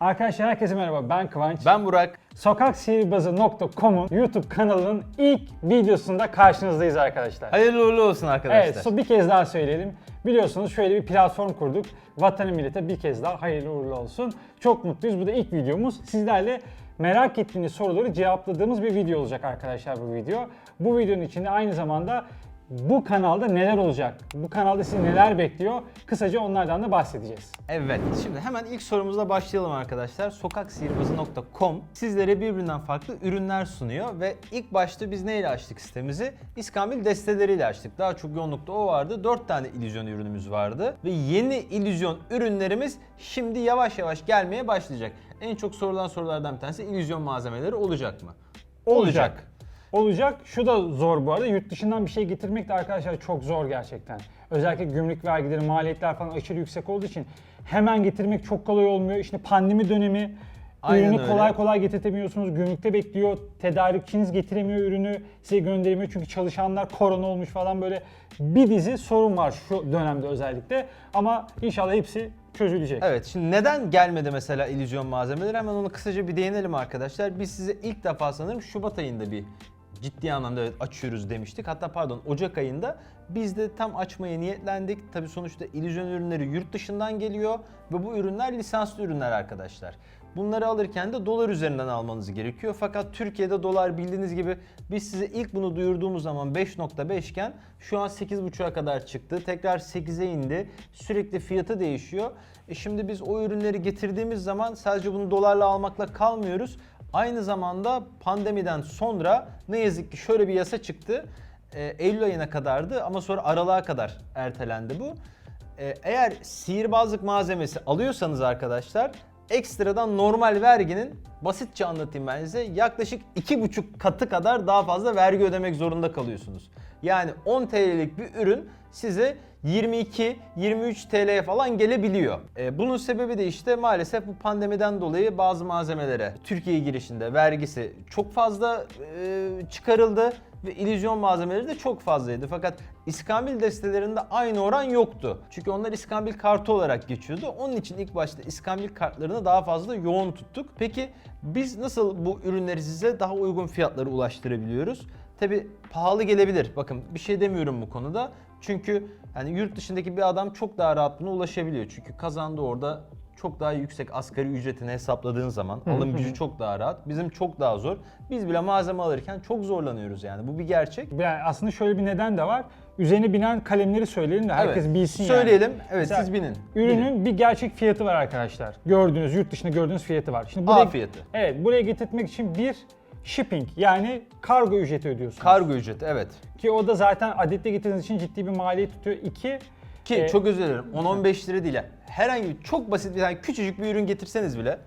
Arkadaşlar herkese merhaba ben Kıvanç. Ben Burak. Sokaksihirbazı.com'un YouTube kanalının ilk videosunda karşınızdayız arkadaşlar. Hayırlı uğurlu olsun arkadaşlar. Evet, so bir kez daha söyleyelim. Biliyorsunuz şöyle bir platform kurduk. Vatanı millete bir kez daha hayırlı uğurlu olsun. Çok mutluyuz. Bu da ilk videomuz. Sizlerle merak ettiğiniz soruları cevapladığımız bir video olacak arkadaşlar bu video. Bu videonun içinde aynı zamanda bu kanalda neler olacak? Bu kanalda sizi neler bekliyor? Kısaca onlardan da bahsedeceğiz. Evet, şimdi hemen ilk sorumuzla başlayalım arkadaşlar. Sokaksihirbazı.com sizlere birbirinden farklı ürünler sunuyor ve ilk başta biz neyle açtık sitemizi? İskambil desteleriyle açtık. Daha çok yoğunlukta o vardı. 4 tane illüzyon ürünümüz vardı ve yeni illüzyon ürünlerimiz şimdi yavaş yavaş gelmeye başlayacak. En çok sorulan sorulardan bir tanesi illüzyon malzemeleri olacak mı? Olacak. Olacak. Şu da zor bu arada. Yurt dışından bir şey getirmek de arkadaşlar çok zor gerçekten. Özellikle gümrük vergileri, maliyetler falan aşırı yüksek olduğu için hemen getirmek çok kolay olmuyor. İşte pandemi dönemi Aynen ürünü öyle. kolay kolay getirtemiyorsunuz. Gümrükte bekliyor. Tedarikçiniz getiremiyor ürünü. Size gönderemiyor çünkü çalışanlar korona olmuş falan böyle bir dizi sorun var şu dönemde özellikle. Ama inşallah hepsi çözülecek. Evet şimdi neden gelmedi mesela illüzyon malzemeleri hemen onu kısaca bir değinelim arkadaşlar. Biz size ilk defa sanırım Şubat ayında bir ciddi anlamda evet açıyoruz demiştik. Hatta pardon Ocak ayında biz de tam açmaya niyetlendik. Tabi sonuçta illüzyon ürünleri yurt dışından geliyor ve bu ürünler lisanslı ürünler arkadaşlar. Bunları alırken de dolar üzerinden almanız gerekiyor. Fakat Türkiye'de dolar bildiğiniz gibi biz size ilk bunu duyurduğumuz zaman 5.5 iken şu an 8.5'a kadar çıktı. Tekrar 8'e indi. Sürekli fiyatı değişiyor. E şimdi biz o ürünleri getirdiğimiz zaman sadece bunu dolarla almakla kalmıyoruz. Aynı zamanda pandemiden sonra ne yazık ki şöyle bir yasa çıktı. E, Eylül ayına kadardı ama sonra aralığa kadar ertelendi bu. E, eğer sihirbazlık malzemesi alıyorsanız arkadaşlar ekstradan normal verginin basitçe anlatayım ben size yaklaşık 2,5 katı kadar daha fazla vergi ödemek zorunda kalıyorsunuz. Yani 10 TL'lik bir ürün size 22-23 TL'ye falan gelebiliyor. E, bunun sebebi de işte maalesef bu pandemiden dolayı bazı malzemelere Türkiye girişinde vergisi çok fazla e, çıkarıldı ve illüzyon malzemeleri de çok fazlaydı. Fakat iskambil destelerinde aynı oran yoktu. Çünkü onlar iskambil kartı olarak geçiyordu. Onun için ilk başta iskambil kartlarını daha fazla yoğun tuttuk. Peki biz nasıl bu ürünleri size daha uygun fiyatlara ulaştırabiliyoruz? Tabi pahalı gelebilir. Bakın bir şey demiyorum bu konuda. Çünkü hani yurt dışındaki bir adam çok daha rahat buna ulaşabiliyor. Çünkü kazandığı orada çok daha yüksek asgari ücretini hesapladığın zaman alım gücü çok daha rahat. Bizim çok daha zor. Biz bile malzeme alırken çok zorlanıyoruz yani. Bu bir gerçek. Yani aslında şöyle bir neden de var. Üzerine binen kalemleri söyleyelim de herkes Evet. bilsin yani. Söyleyelim. Evet Mesela siz binin. Ürünün bir gerçek fiyatı var arkadaşlar. Gördüğünüz, yurt dışında gördüğünüz fiyatı var. Şimdi A fiyatı. Evet, buraya getirtmek için bir shipping yani kargo ücreti ödüyorsunuz. Kargo ücreti evet. Ki o da zaten adetle getirdiğiniz için ciddi bir maliyet tutuyor. İki, Ki e, çok özür dilerim 10-15 lira değil. Herhangi bir çok basit bir tane küçücük bir ürün getirseniz bile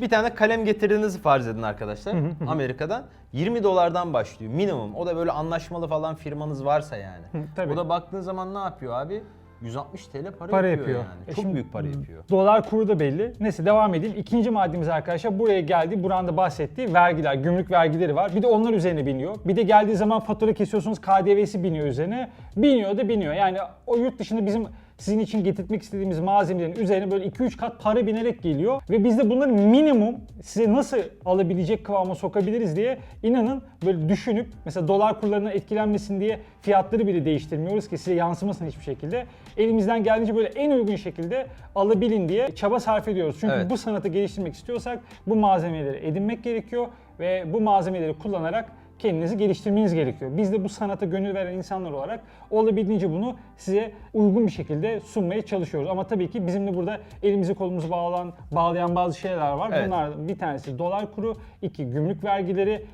bir tane kalem getirdiğinizi farz edin arkadaşlar Amerika'dan. 20 dolardan başlıyor minimum. O da böyle anlaşmalı falan firmanız varsa yani. tabii. O da baktığın zaman ne yapıyor abi? 160 TL para, para yapıyor, yapıyor. yani. E Çok şimdi büyük para yapıyor. Dolar kuru da belli. Neyse devam edeyim. İkinci maddemiz arkadaşlar buraya geldi. Buranın da bahsettiği vergiler, gümrük vergileri var. Bir de onlar üzerine biniyor. Bir de geldiği zaman fatura kesiyorsunuz KDV'si biniyor üzerine. Biniyor da biniyor. Yani o yurt dışında bizim sizin için getirmek istediğimiz malzemelerin üzerine böyle 2-3 kat para binerek geliyor. Ve biz de bunları minimum size nasıl alabilecek kıvama sokabiliriz diye inanın böyle düşünüp mesela dolar kurlarına etkilenmesin diye fiyatları bile değiştirmiyoruz ki size yansımasın hiçbir şekilde. Elimizden geldiğince böyle en uygun şekilde alabilin diye çaba sarf ediyoruz. Çünkü Evet. bu sanatı geliştirmek istiyorsak bu malzemeleri edinmek gerekiyor ve bu malzemeleri kullanarak kendinizi geliştirmeniz gerekiyor. Biz de bu sanata gönül veren insanlar olarak olabildiğince bunu size uygun bir şekilde sunmaya çalışıyoruz. Ama tabii ki bizim de burada elimizi kolumuzu bağlayan, bağlayan bazı şeyler var. Evet. Bunlardan bir tanesi dolar kuru, iki gümrük vergileri.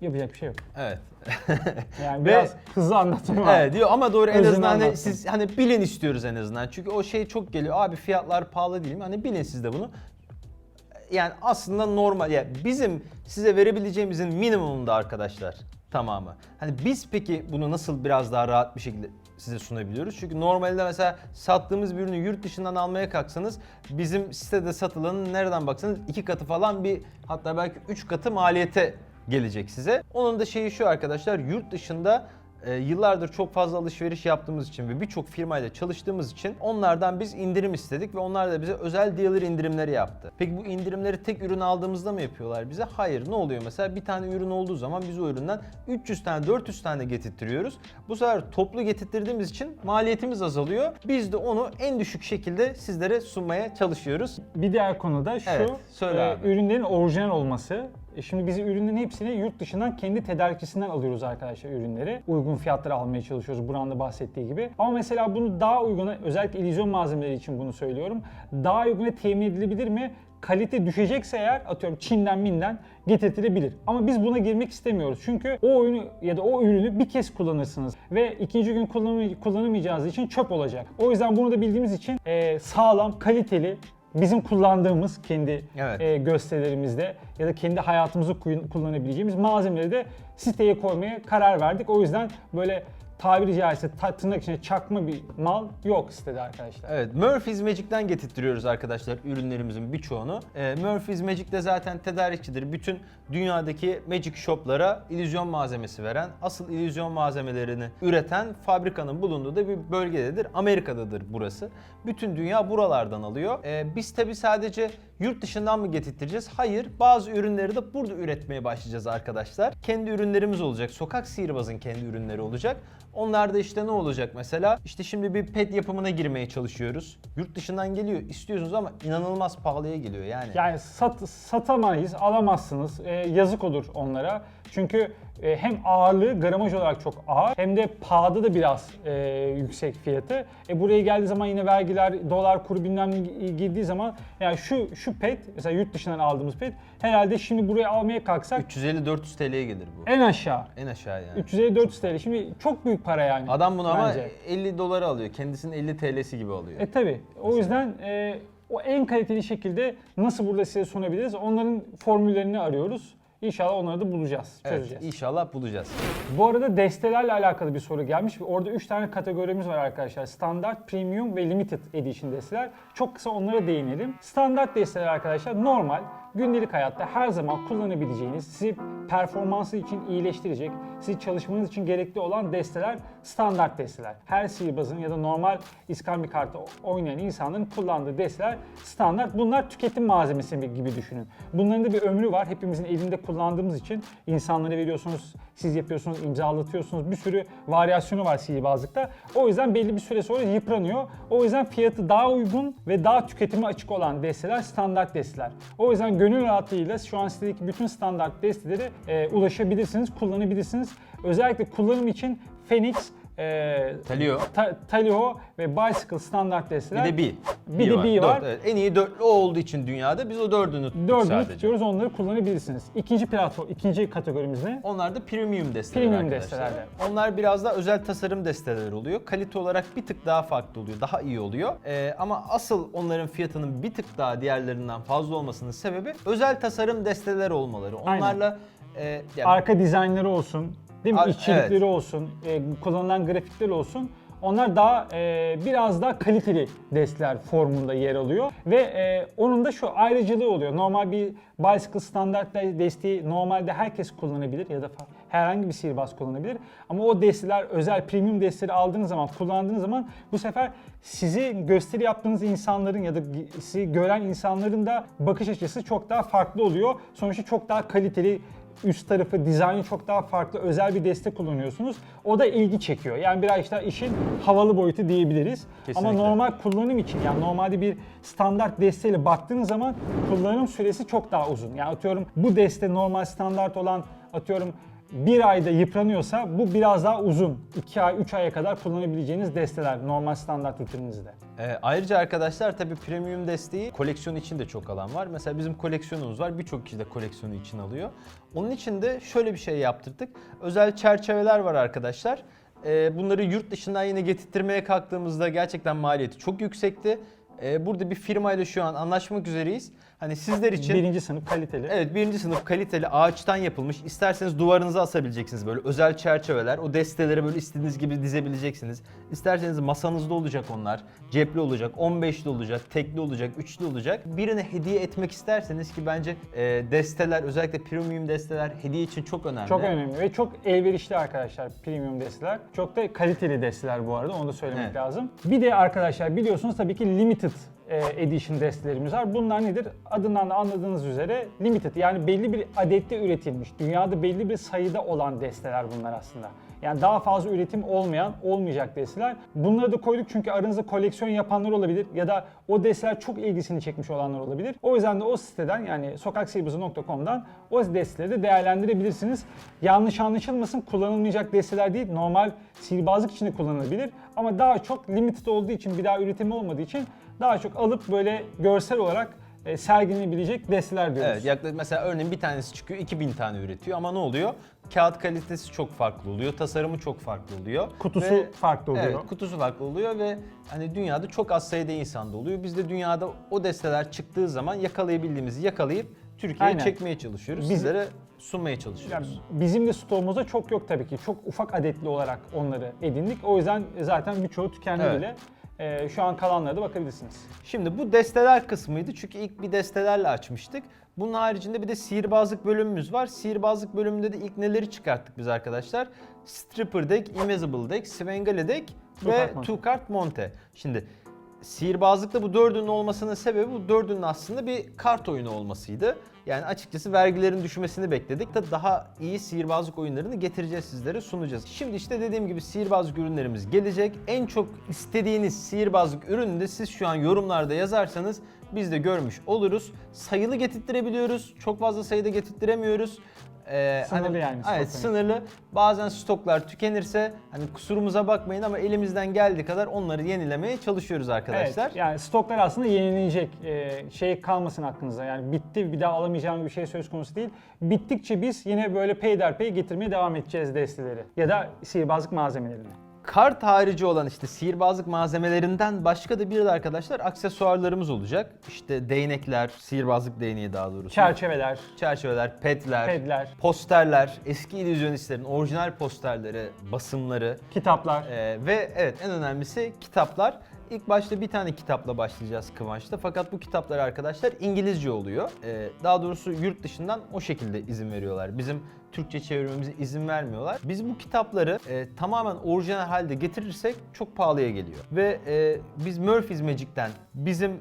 Yapacak bir şey yok. Evet. Yani Ve- biraz hızlı anlatım var. Evet diyor ama doğru en Özünü azından hani siz hani bilin istiyoruz en azından. Çünkü o şey çok geliyor. Abi fiyatlar pahalı değil mi? Hani bilin siz de bunu. Yani aslında normal. Yani bizim size verebileceğimizin minimumunda arkadaşlar tamamı. Hani biz peki bunu nasıl biraz daha rahat bir şekilde size sunabiliyoruz? Çünkü normalde mesela sattığımız bir ürünü yurt dışından almaya kalksanız bizim sitede satılanın nereden baksanız iki katı falan bir hatta belki üç katı maliyete gelecek size. Onun da şeyi şu arkadaşlar yurt dışında e, yıllardır çok fazla alışveriş yaptığımız için ve birçok firmayla çalıştığımız için onlardan biz indirim istedik ve onlar da bize özel dealer indirimleri yaptı. Peki bu indirimleri tek ürün aldığımızda mı yapıyorlar bize? Hayır. Ne oluyor mesela? Bir tane ürün olduğu zaman biz o üründen 300 tane 400 tane getirtiyoruz. Bu sefer toplu getirttiğimiz için maliyetimiz azalıyor. Biz de onu en düşük şekilde sizlere sunmaya çalışıyoruz. Bir diğer konu da şu, Evet, söyle e, abi. ürünlerin orijinal olması. E, Şimdi biz ürünlerin hepsini yurt dışından kendi tedarikçisinden alıyoruz arkadaşlar ürünleri. Uygun fiyatlara almaya çalışıyoruz Buran'da bahsettiği gibi. Ama mesela bunu daha uyguna, özellikle illüzyon malzemeleri için bunu söylüyorum. Daha uyguna temin edilebilir mi? Kalite düşecekse eğer atıyorum Çin'den Min'den getirtilebilir. Ama biz buna girmek istemiyoruz. Çünkü o oyunu ya da o ürünü bir kez kullanırsınız ve ikinci gün kullanamay- kullanamayacağınız için çöp olacak. O yüzden bunu da bildiğimiz için e, sağlam, kaliteli, bizim kullandığımız kendi Evet. e, gösterilerimizde ya da kendi hayatımızı kuy- kullanabileceğimiz malzemeleri de siteye koymaya karar verdik. O yüzden böyle tabiri caizse ta- tırnak içine çakma bir mal yok sitede arkadaşlar. Evet, Murphy's Magic'ten getirtiyoruz arkadaşlar ürünlerimizin birçoğunu. Ee, Murphy's Magic de zaten tedarikçidir. Bütün dünyadaki Magic shoplara illüzyon malzemesi veren, asıl illüzyon malzemelerini üreten fabrikanın bulunduğu da bir bölgededir. Amerika'dadır burası. Bütün dünya buralardan alıyor. Ee, biz tabi sadece yurt dışından mı getirteceğiz? Hayır, bazı ürünleri de burada üretmeye başlayacağız arkadaşlar. Kendi ürünlerimiz olacak. Sokak sihirbazın kendi ürünleri olacak. Onlar da işte ne olacak mesela? İşte şimdi bir pet yapımına girmeye çalışıyoruz. Yurt dışından geliyor istiyorsunuz ama inanılmaz pahalıya geliyor yani. Yani sat, satamayız, alamazsınız. E, yazık olur onlara. Çünkü e, hem ağırlığı gramaj olarak çok ağır hem de pahada da biraz e, yüksek fiyatı. E, buraya geldiği zaman yine vergiler, dolar kuru bilmem girdiği zaman yani şu şu pet mesela yurt dışından aldığımız pet herhalde şimdi buraya almaya kalksak 350-400 TL'ye gelir bu. en aşağı En aşağı yani. 350-400 TL. Şimdi çok büyük para yani. Adam bunu ama bence. 50 dolara alıyor. Kendisinin 50 TL'si gibi alıyor. E tabi. O yüzden e, o en kaliteli şekilde nasıl burada size sunabiliriz? Onların formüllerini arıyoruz. İnşallah onları da bulacağız, Evet, çözeceğiz. inşallah bulacağız. Bu arada destelerle alakalı bir soru gelmiş. Orada 3 tane kategorimiz var arkadaşlar. Standart, Premium ve Limited Edition desteler. Çok kısa onlara değinelim. Standart desteler arkadaşlar normal, gündelik hayatta her zaman kullanabileceğiniz, sizi performansı için iyileştirecek, sizi çalışmanız için gerekli olan desteler standart desteler. Her sihirbazın ya da normal iskambil kartı oynayan insanların kullandığı desteler standart. Bunlar tüketim malzemesi gibi düşünün. Bunların da bir ömrü var. Hepimizin elinde kullandığımız için insanlara veriyorsunuz, siz yapıyorsunuz, imzalatıyorsunuz. Bir sürü varyasyonu var sihirbazlıkta. O yüzden belli bir süre sonra yıpranıyor. O yüzden fiyatı daha uygun ve daha tüketime açık olan desteler standart desteler. O yüzden gönül rahatlığıyla şu an sitedeki bütün standart desteleri e, ulaşabilirsiniz, kullanabilirsiniz. Özellikle kullanım için Phoenix, e, Talio. Ta- Talio ve Bicycle standart Bir desteler. de B. Bir de B var. Dört, evet. En iyi dörtlü o olduğu için dünyada biz o dördünü tuttuk Dördünü sadece. tutuyoruz onları kullanabilirsiniz. İkinci platform, ikinci kategorimiz ne? Onlar da premium desteler Premium arkadaşlar. destelerde. Onlar biraz daha özel tasarım desteleri oluyor. Kalite olarak bir tık daha farklı oluyor. Daha iyi oluyor. Ee, ama asıl onların fiyatının bir tık daha diğerlerinden fazla olmasının sebebi özel tasarım desteler olmaları. Aynen. Onlarla e, yani Arka dizaynları olsun, değil mi? Ar- İşçilikleri evet. olsun, e, kullanılan grafikler olsun. Onlar daha e, biraz daha kaliteli desteler formunda yer alıyor ve e, onun da şu ayrıcılığı oluyor. Normal bir bicycle standart de- desteği normalde herkes kullanabilir ya da herhangi bir sihirbaz kullanabilir. Ama o desteler özel premium desteleri aldığınız zaman, kullandığınız zaman bu sefer sizi gösteri yaptığınız insanların ya da sizi gören insanların da bakış açısı çok daha farklı oluyor. Sonuçta çok daha kaliteli üst tarafı, dizaynı çok daha farklı özel bir destek kullanıyorsunuz. O da ilgi çekiyor. Yani biraz işte işin havalı boyutu diyebiliriz. Kesinlikle. Ama normal kullanım için yani normalde bir standart desteğiyle baktığınız zaman kullanım süresi çok daha uzun. Yani atıyorum bu deste normal standart olan atıyorum bir ayda yıpranıyorsa bu biraz daha uzun. 2 ay, 3 aya kadar kullanabileceğiniz desteler normal standart rutininizde. Ee, ayrıca arkadaşlar tabii premium desteği koleksiyon için de çok alan var. Mesela bizim koleksiyonumuz var. Birçok kişi de koleksiyonu için alıyor. Onun için de şöyle bir şey yaptırdık. Özel çerçeveler var arkadaşlar. Ee, bunları yurt dışından yine getirtmeye kalktığımızda gerçekten maliyeti çok yüksekti. Ee, burada bir firmayla şu an anlaşmak üzereyiz. Hani sizler için Birinci sınıf kaliteli. Evet birinci sınıf kaliteli ağaçtan yapılmış. İsterseniz duvarınıza asabileceksiniz böyle özel çerçeveler. O desteleri böyle istediğiniz gibi dizebileceksiniz. İsterseniz masanızda olacak onlar. Cepli olacak, 15'li olacak, tekli olacak, üçlü olacak. Birine hediye etmek isterseniz ki bence e, desteler özellikle premium desteler hediye için çok önemli. Çok önemli ve çok elverişli arkadaşlar premium desteler. Çok da kaliteli desteler bu arada onu da söylemek Evet. lazım. Bir de arkadaşlar biliyorsunuz tabii ki limited edition destelerimiz var. Bunlar nedir? Adından da anladığınız üzere limited yani belli bir adette üretilmiş. Dünyada belli bir sayıda olan desteler bunlar aslında. Yani daha fazla üretim olmayan, olmayacak desteler. Bunları da koyduk çünkü aranızda koleksiyon yapanlar olabilir ya da o desteler çok ilgisini çekmiş olanlar olabilir. O yüzden de o siteden yani sokaksilbazı.com'dan o desteleri de değerlendirebilirsiniz. Yanlış anlaşılmasın kullanılmayacak desteler değil, normal sihirbazlık için kullanılabilir. Ama daha çok limited olduğu için, bir daha üretimi olmadığı için daha çok alıp böyle görsel olarak e, sergilenebilecek desteler diyoruz. Evet yaklaşık mesela örneğin bir tanesi çıkıyor 2000 tane üretiyor ama ne oluyor? Kağıt kalitesi çok farklı oluyor, tasarımı çok farklı oluyor. Kutusu farklı oluyor. Evet, kutusu farklı oluyor ve hani dünyada çok az sayıda insanda oluyor. Biz de dünyada o desteler çıktığı zaman yakalayabildiğimizi yakalayıp Türkiye'ye Aynen. çekmeye çalışıyoruz. Biz- Sizlere sunmaya Yani çalışıyoruz. bizim de stoğumuzda çok yok tabii ki. Çok ufak adetli olarak onları edindik. O yüzden zaten birçoğu tükendi Evet. bile. Ee, şu an kalanlara da bakabilirsiniz. Şimdi bu desteler kısmıydı çünkü ilk bir destelerle açmıştık. Bunun haricinde bir de sihirbazlık bölümümüz var. Sihirbazlık bölümünde de ilk neleri çıkarttık biz arkadaşlar? Stripper deck, Invisible deck, Svengali deck ve. Two Card Monte. Şimdi sihirbazlıkta bu dördünün olmasının sebebi bu dördünün aslında bir kart oyunu olmasıydı. Yani açıkçası vergilerin düşmesini bekledik de daha iyi sihirbazlık oyunlarını getireceğiz sizlere sunacağız. Şimdi işte dediğim gibi sihirbazlık ürünlerimiz gelecek. En çok istediğiniz sihirbazlık ürünü de siz şu an yorumlarda yazarsanız biz de görmüş oluruz. Sayılı getirttirebiliyoruz. Çok fazla sayıda getirttiremiyoruz. Ee, Sınırlı yani stok Evet sınırlı. Bazen stoklar tükenirse hani kusurumuza bakmayın ama elimizden geldiği kadar onları yenilemeye çalışıyoruz arkadaşlar. Evet, yani stoklar aslında yenilenecek. Ee, şey kalmasın aklınıza. Yani bitti bir daha alamayacağım bir şey söz konusu değil. Bittikçe biz yine böyle peyderpey getirmeye devam edeceğiz desteleri. Ya da sihirbazlık malzemelerini. Kart harici olan işte sihirbazlık malzemelerinden başka da bir de arkadaşlar aksesuarlarımız olacak. İşte değnekler, sihirbazlık değneği daha doğrusu. Çerçeveler, Çerçeveler, petler, pedler, posterler, eski illüzyonistlerin orijinal posterleri, basımları kitaplar. ee, ve evet en önemlisi kitaplar. İlk başta bir tane kitapla başlayacağız Kıvanç'ta fakat bu kitaplar arkadaşlar İngilizce oluyor. Ee, daha doğrusu yurt dışından o şekilde izin veriyorlar. Bizim Türkçe çevirmemize izin vermiyorlar. Biz bu kitapları e, tamamen orijinal halde getirirsek çok pahalıya geliyor. Ve e, biz Murphy's Magic'ten bizim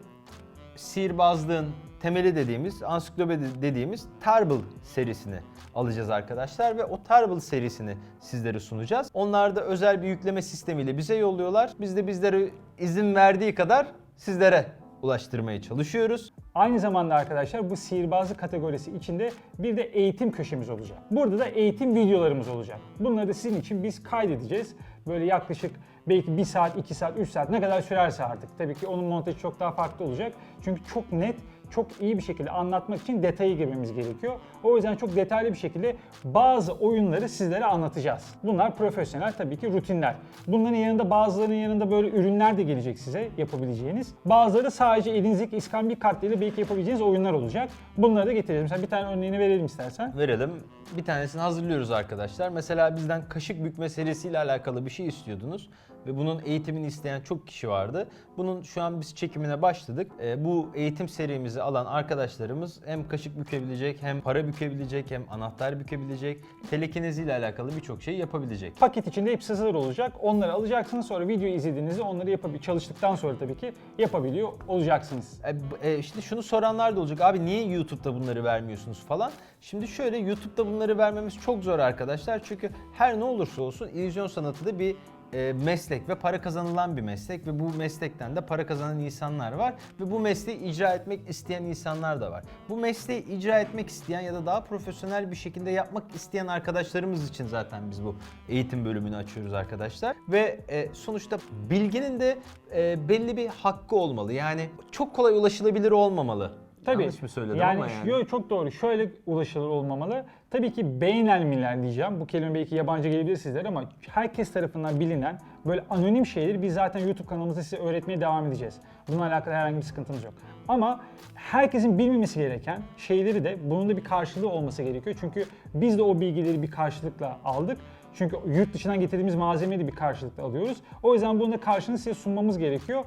sihirbazlığın temeli dediğimiz, ansiklopedi dediğimiz Tarbal serisini alacağız arkadaşlar ve o Tarbal serisini sizlere sunacağız. Onlar da özel bir yükleme sistemiyle bize yolluyorlar. Biz de bizlere izin verdiği kadar sizlere ulaştırmaya çalışıyoruz. Aynı zamanda arkadaşlar bu sihirbazlık kategorisi içinde bir de eğitim köşemiz olacak. Burada da eğitim videolarımız olacak. Bunları da sizin için biz kaydedeceğiz. Böyle yaklaşık belki 1 saat, 2 saat, 3 saat ne kadar sürerse artık. Tabii ki onun montajı çok daha farklı olacak. Çünkü çok net, çok iyi bir şekilde anlatmak için detaya girmemiz gerekiyor. O yüzden çok detaylı bir şekilde bazı oyunları sizlere anlatacağız. Bunlar profesyonel tabii ki rutinler. Bunların yanında bazılarının yanında böyle ürünler de gelecek size yapabileceğiniz. Bazıları sadece elinizdeki iskambil kartlarıyla belki yapabileceğiniz oyunlar olacak. Bunları da getireceğiz. Mesela bir tane örneğini verelim istersen. Verelim. Bir tanesini hazırlıyoruz arkadaşlar. Mesela bizden kaşık bükme serisiyle alakalı bir şey istiyordunuz ve bunun eğitimini isteyen çok kişi vardı. Bunun şu an biz çekimine başladık. Ee, bu eğitim serimizi alan arkadaşlarımız hem kaşık bükebilecek, hem para bükebilecek, hem anahtar bükebilecek, telekinezi ile alakalı birçok şey yapabilecek. Paket içinde hepsi hazır olacak. Onları alacaksınız. Sonra videoyu izlediğinizde onları yapabil çalıştıktan sonra tabii ki yapabiliyor olacaksınız. E, e, işte şunu soranlar da olacak. Abi niye YouTube'da bunları vermiyorsunuz falan. Şimdi şöyle YouTube'da bunları vermemiz çok zor arkadaşlar. Çünkü her ne olursa olsun illüzyon sanatı da bir e, meslek ve para kazanılan bir meslek ve bu meslekten de para kazanan insanlar var ve bu mesleği icra etmek isteyen insanlar da var. Bu mesleği icra etmek isteyen ya da daha profesyonel bir şekilde yapmak isteyen arkadaşlarımız için zaten biz bu eğitim bölümünü açıyoruz arkadaşlar ve e, sonuçta bilginin de e, belli bir hakkı olmalı. Yani çok kolay ulaşılabilir olmamalı. Tabii. Yanlış mı söyledim yani, ama yani. Yo, çok doğru. Şöyle ulaşılır olmamalı. Tabii ki beynelmiler diyeceğim. Bu kelime belki yabancı gelebilir sizlere ama herkes tarafından bilinen böyle anonim şeyleri biz zaten YouTube kanalımızda size öğretmeye devam edeceğiz. Bununla alakalı herhangi bir sıkıntımız yok. Ama herkesin bilmemesi gereken şeyleri de bunun da bir karşılığı olması gerekiyor. Çünkü biz de o bilgileri bir karşılıkla aldık. Çünkü yurt dışından getirdiğimiz malzemeyi de bir karşılıkla alıyoruz. O yüzden bunun da karşılığını size sunmamız gerekiyor.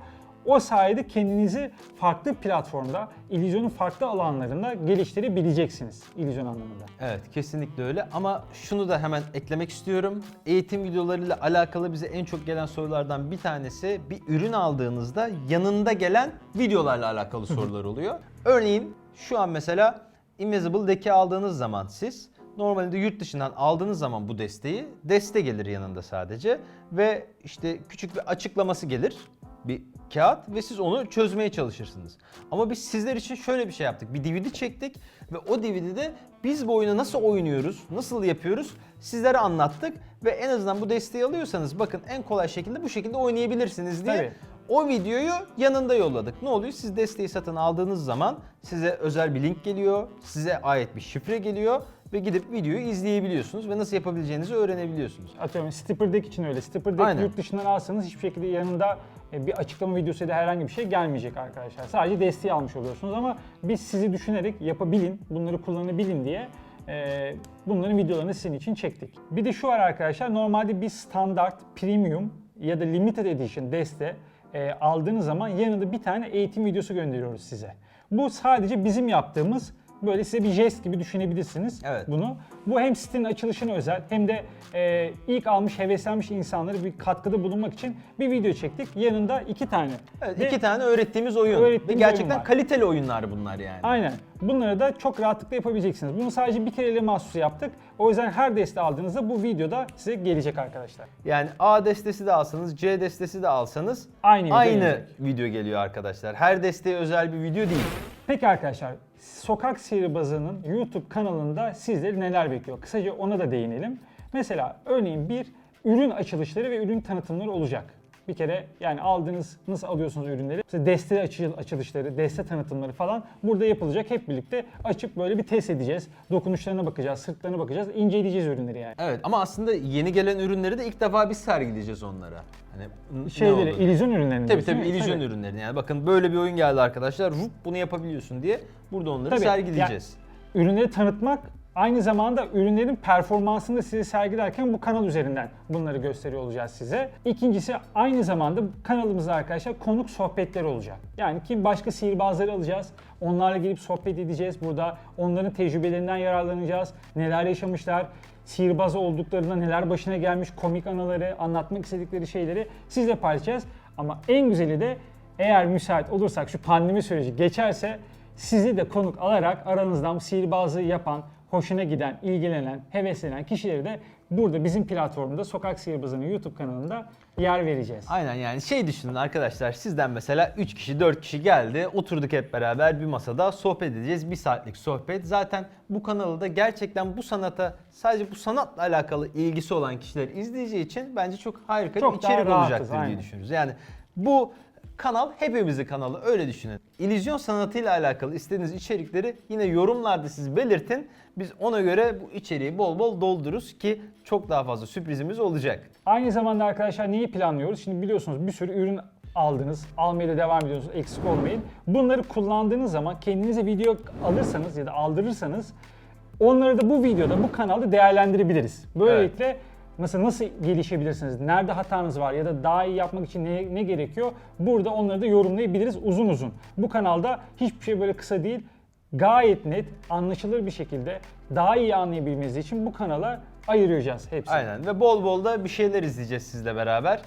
O sayede kendinizi farklı platformda, illüzyonun farklı alanlarında geliştirebileceksiniz illüzyon anlamında. Evet kesinlikle öyle ama şunu da hemen eklemek istiyorum. Eğitim videolarıyla alakalı bize en çok gelen sorulardan bir tanesi bir ürün aldığınızda yanında gelen videolarla alakalı sorular oluyor. Örneğin şu an mesela Invisible Deck'i aldığınız zaman siz normalde yurt dışından aldığınız zaman bu desteği deste gelir yanında sadece ve işte küçük bir açıklaması gelir bir kağıt ve siz onu çözmeye çalışırsınız. Ama biz sizler için şöyle bir şey yaptık. Bir DVD çektik ve o DVD'de biz bu oyunu nasıl oynuyoruz, nasıl yapıyoruz sizlere anlattık ve en azından bu desteği alıyorsanız bakın en kolay şekilde bu şekilde oynayabilirsiniz diye Tabii. o videoyu yanında yolladık. Ne oluyor? Siz desteği satın aldığınız zaman size özel bir link geliyor, size ait bir şifre geliyor ve gidip videoyu izleyebiliyorsunuz ve nasıl yapabileceğinizi öğrenebiliyorsunuz. Atıyorum Stipper Deck için öyle. Stipper Deck Aynen. yurt dışından alsanız hiçbir şekilde yanında bir açıklama videosu da herhangi bir şey gelmeyecek arkadaşlar. Sadece desteği almış oluyorsunuz ama biz sizi düşünerek yapabilin, bunları kullanabilin diye e, bunların videolarını sizin için çektik. Bir de şu var arkadaşlar, normalde bir standart, premium ya da limited edition deste e, aldığınız zaman yanında bir tane eğitim videosu gönderiyoruz size. Bu sadece bizim yaptığımız böyle size bir jest gibi düşünebilirsiniz Evet. bunu. Bu hem sitenin açılışına özel hem de e, ilk almış, heveslenmiş insanlara bir katkıda bulunmak için bir video çektik. Yanında iki tane. Evet, Ve- iki tane öğrettiğimiz oyun. Öğrettiğimiz ve gerçekten oyun var. kaliteli oyunlar bunlar yani. Aynen. Bunları da çok rahatlıkla yapabileceksiniz. Bunu sadece bir kereyle mahsus yaptık. O yüzden her deste aldığınızda bu videoda size gelecek arkadaşlar. Yani A destesi de alsanız, C destesi de alsanız Aynı video aynı gelecek. video geliyor arkadaşlar. Her desteğe özel bir video değil. Peki arkadaşlar, Sokak Sihirbazı'nın YouTube kanalında sizleri neler bekliyor? Kısaca ona da değinelim. Mesela örneğin bir ürün açılışları ve ürün tanıtımları olacak. Bir kere yani aldığınız, nasıl alıyorsunuz ürünleri? Mesela deste açı- açılışları, deste tanıtımları falan burada yapılacak. Hep birlikte açıp böyle bir test edeceğiz. Dokunuşlarına bakacağız, sırtlarına bakacağız, inceleyeceğiz ürünleri yani. Evet ama aslında yeni gelen ürünleri de ilk defa biz sergileyeceğiz onlara. Hani Şeyleri, illüzyon ürünlerini Tabii diyorsun, tabii değil mi? illüzyon Tabii. ürünlerini yani bakın böyle bir oyun geldi arkadaşlar. Rup bunu yapabiliyorsun diye burada onları Tabii, sergileyeceğiz. ürünleri tanıtmak aynı zamanda ürünlerin performansını da size sergilerken bu kanal üzerinden bunları gösteriyor olacağız size. İkincisi aynı zamanda kanalımızda arkadaşlar konuk sohbetleri olacak. Yani kim başka sihirbazları alacağız. Onlarla gelip sohbet edeceğiz. Burada onların tecrübelerinden yararlanacağız. Neler yaşamışlar, sihirbaz olduklarında neler başına gelmiş komik anıları, anlatmak istedikleri şeyleri sizle paylaşacağız. Ama en güzeli de eğer müsait olursak şu pandemi süreci geçerse sizi de konuk alarak aranızdan sihirbazlığı yapan, hoşuna giden, ilgilenen, heveslenen kişileri de burada bizim platformda Sokak Sihirbazı'nın YouTube kanalında yer vereceğiz. Aynen yani şey düşünün arkadaşlar sizden mesela 3 kişi 4 kişi geldi oturduk hep beraber bir masada sohbet edeceğiz. Bir saatlik sohbet. Zaten bu kanalı da gerçekten bu sanata sadece bu sanatla alakalı ilgisi olan kişiler izleyeceği için bence çok harika Çok bir içerik olacaktır diye aynen. düşünüyoruz. Yani bu kanal hepimizin kanalı öyle düşünün. İllüzyon sanatıyla alakalı istediğiniz içerikleri yine yorumlarda siz belirtin. Biz ona göre bu içeriği bol bol doldururuz ki çok daha fazla sürprizimiz olacak. Aynı zamanda arkadaşlar neyi planlıyoruz? Şimdi biliyorsunuz bir sürü ürün aldınız, almaya da devam ediyorsunuz, eksik olmayın. Bunları kullandığınız zaman kendinize video alırsanız ya da aldırırsanız onları da bu videoda, bu kanalda değerlendirebiliriz. Böylelikle Mesela nasıl gelişebilirsiniz? Nerede hatanız var ya da daha iyi yapmak için ne, ne gerekiyor? Burada onları da yorumlayabiliriz uzun uzun. Bu kanalda hiçbir şey böyle kısa değil. Gayet net, anlaşılır bir şekilde daha iyi anlayabilmeniz için bu kanala ayıracağız hepsini. Aynen ve bol bol da bir şeyler izleyeceğiz sizle beraber.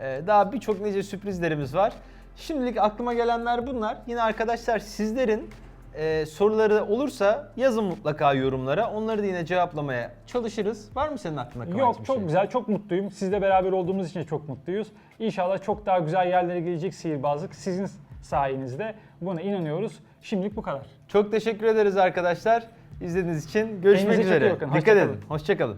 Ee, daha birçok nice sürprizlerimiz var. Şimdilik aklıma gelenler bunlar. Yine arkadaşlar sizlerin e, soruları olursa yazın mutlaka yorumlara. Onları da yine cevaplamaya çalışırız. Var mı senin aklında Kıvanç Yok çok şey? güzel, çok mutluyum. Sizle beraber olduğumuz için de çok mutluyuz. İnşallah çok daha güzel yerlere gelecek sihirbazlık sizin sayenizde. Buna inanıyoruz. Şimdilik bu kadar. Çok teşekkür ederiz arkadaşlar. İzlediğiniz için görüşmek Kendinize çok iyi üzere. bakın. Dikkat Hoşça edin. kalın. Hoşçakalın.